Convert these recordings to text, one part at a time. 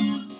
তুমি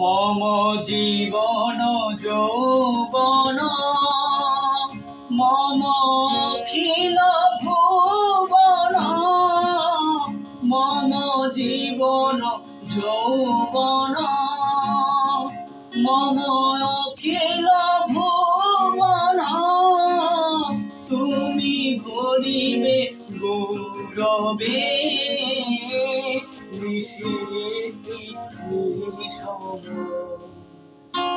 মম জীবন যৌবন, মম খিল ভুবন, মম জীবন যৌবন, মম অখিল ভুবন, তুমি ভরিবে গৌরবে।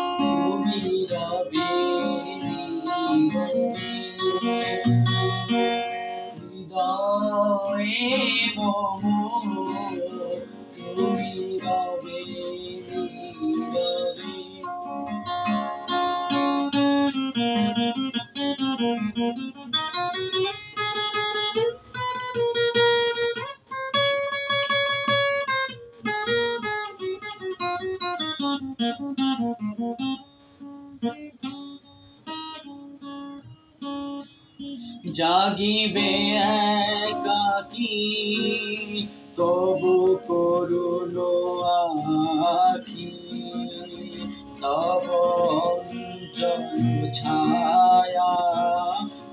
তুমি রবে জাগিবে একাকি তবু করুণ আখি। তব ছায়া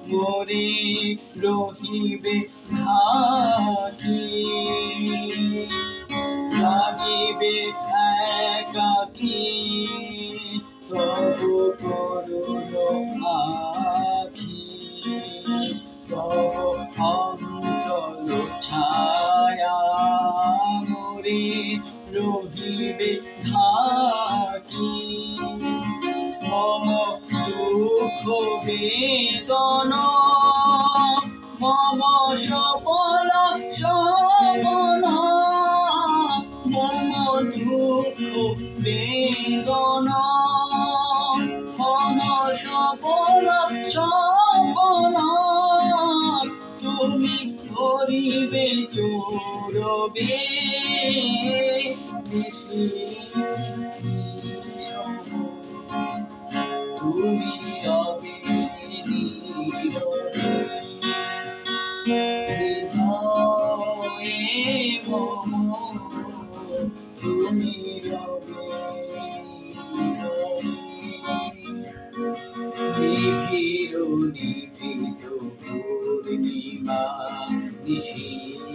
মরে রহিবে ঢাকি লাগিবে একাকি ছায়া মরে রহিবে থাকি। মম দুঃখ বেদন মম সপন নিশি তুমি তুমি নিবিড় নিবিড় পূর্ণিমা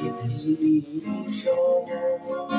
নিশীথিনী সম